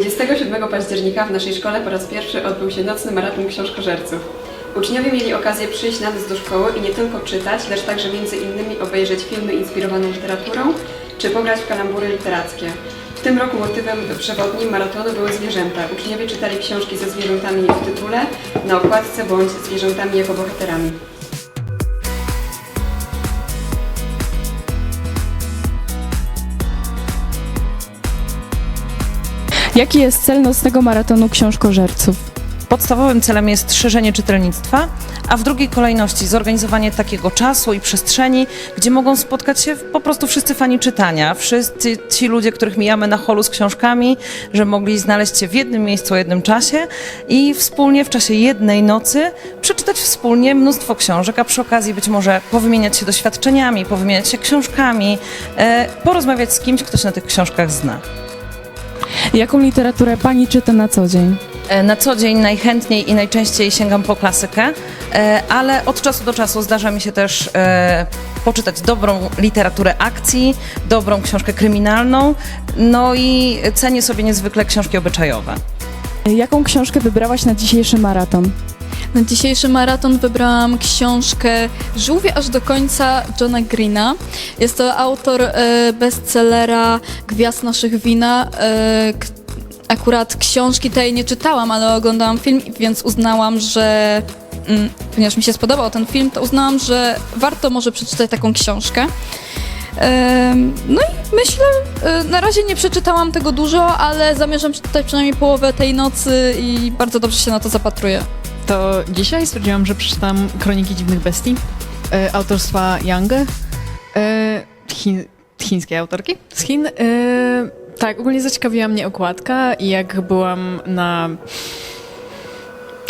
27 października w naszej szkole po raz pierwszy odbył się nocny maraton książkożerców. Uczniowie mieli okazję przyjść na noc do szkoły i nie tylko czytać, lecz także między innymi obejrzeć filmy inspirowane literaturą czy pograć w kalambury literackie. W tym roku motywem przewodnim maratonu były zwierzęta. Uczniowie czytali książki ze zwierzętami w tytule, na okładce bądź zwierzętami jako bohaterami. Jaki jest cel nocnego maratonu książkożerców? Podstawowym celem jest szerzenie czytelnictwa, a w drugiej kolejności zorganizowanie takiego czasu i przestrzeni, gdzie mogą spotkać się po prostu wszyscy fani czytania, wszyscy ci ludzie, których mijamy na holu z książkami, że mogli znaleźć się w jednym miejscu o jednym czasie i wspólnie w czasie jednej nocy przeczytać wspólnie mnóstwo książek, a przy okazji być może powymieniać się doświadczeniami, powymieniać się książkami, e, porozmawiać z kimś, kto się na tych książkach zna. Jaką literaturę pani czyta na co dzień? E, Na co dzień najchętniej i najczęściej sięgam po klasykę, e, ale od czasu do czasu zdarza mi się też e, poczytać dobrą literaturę akcji, dobrą książkę kryminalną, no i cenię sobie niezwykle książki obyczajowe. Jaką książkę wybrałaś na dzisiejszy maraton? Na dzisiejszy maraton wybrałam książkę Żółwie aż do końca Johna Greena. Jest to autor e, bestsellera Gwiazd naszych wina. E, akurat książki tej nie czytałam, ale oglądałam film, więc uznałam, że mm, ponieważ mi się spodobał ten film, to uznałam, że warto może przeczytać taką książkę. Em, No i myślę, e, na razie nie przeczytałam tego dużo, ale zamierzam przeczytać przynajmniej połowę tej nocy i bardzo dobrze się na to zapatruję. To dzisiaj stwierdziłam, że przeczytam Kroniki Dziwnych Bestii e, autorstwa Young, e, chi, chińskiej autorki z Chin. E, tak, ogólnie zaciekawiła mnie okładka i jak byłam na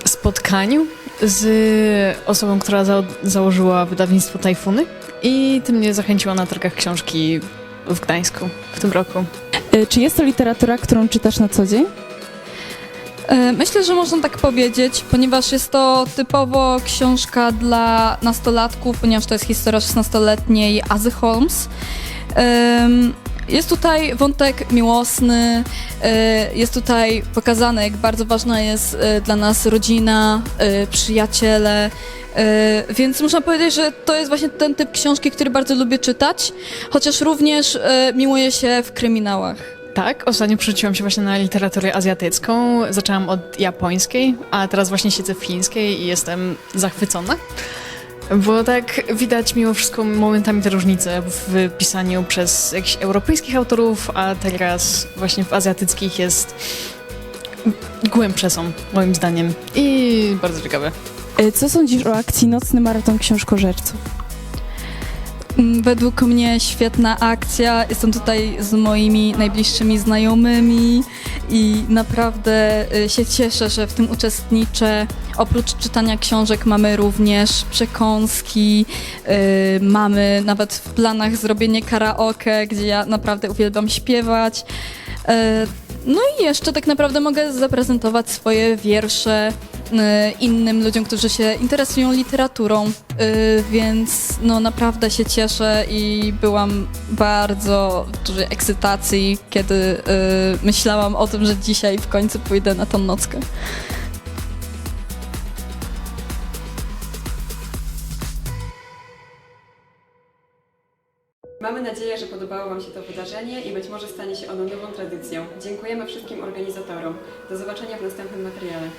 spotkaniu z osobą, która za, założyła wydawnictwo Tajfuny i tym mnie zachęciło na targach książki w Gdańsku w tym roku. Y, Czy jest to literatura, którą czytasz na co dzień? E, Myślę, że można tak powiedzieć, ponieważ jest to typowo książka dla nastolatków, ponieważ to jest historia 16-letniej Azy Holmes. Jest tutaj wątek miłosny, e, jest tutaj pokazane, jak bardzo ważna jest e, dla nas rodzina, przyjaciele. Więc można powiedzieć, że to jest właśnie ten typ książki, który bardzo lubię czytać, chociaż również miłuję się w kryminałach. Tak, ostatnio przerzuciłam się właśnie na literaturę azjatycką. Zaczęłam od japońskiej, a teraz właśnie siedzę w chińskiej i jestem zachwycona. Bo tak widać mimo wszystko momentami te różnice w pisaniu przez jakichś europejskich autorów, a teraz właśnie w azjatyckich jest głębsze są, moim zdaniem. I bardzo ciekawe. Y, Co sądzisz o akcji Nocny Maraton Książkożerców? Według mnie świetna akcja. Jestem tutaj z moimi najbliższymi znajomymi i naprawdę y, się cieszę, że w tym uczestniczę. Oprócz czytania książek mamy również przekąski, y, mamy nawet w planach zrobienie karaoke, gdzie ja naprawdę uwielbiam śpiewać. Y, No i jeszcze tak naprawdę mogę zaprezentować swoje wiersze y, innym ludziom, którzy się interesują literaturą, y, więc no naprawdę się cieszę i byłam bardzo w dużej ekscytacji, kiedy y, myślałam o tym, że dzisiaj w końcu pójdę na tą nockę. Mamy nadzieję, że podobało Wam się to wydarzenie i być może stanie się ono nową tradycją. Dziękujemy wszystkim organizatorom. Do zobaczenia w następnym materiale.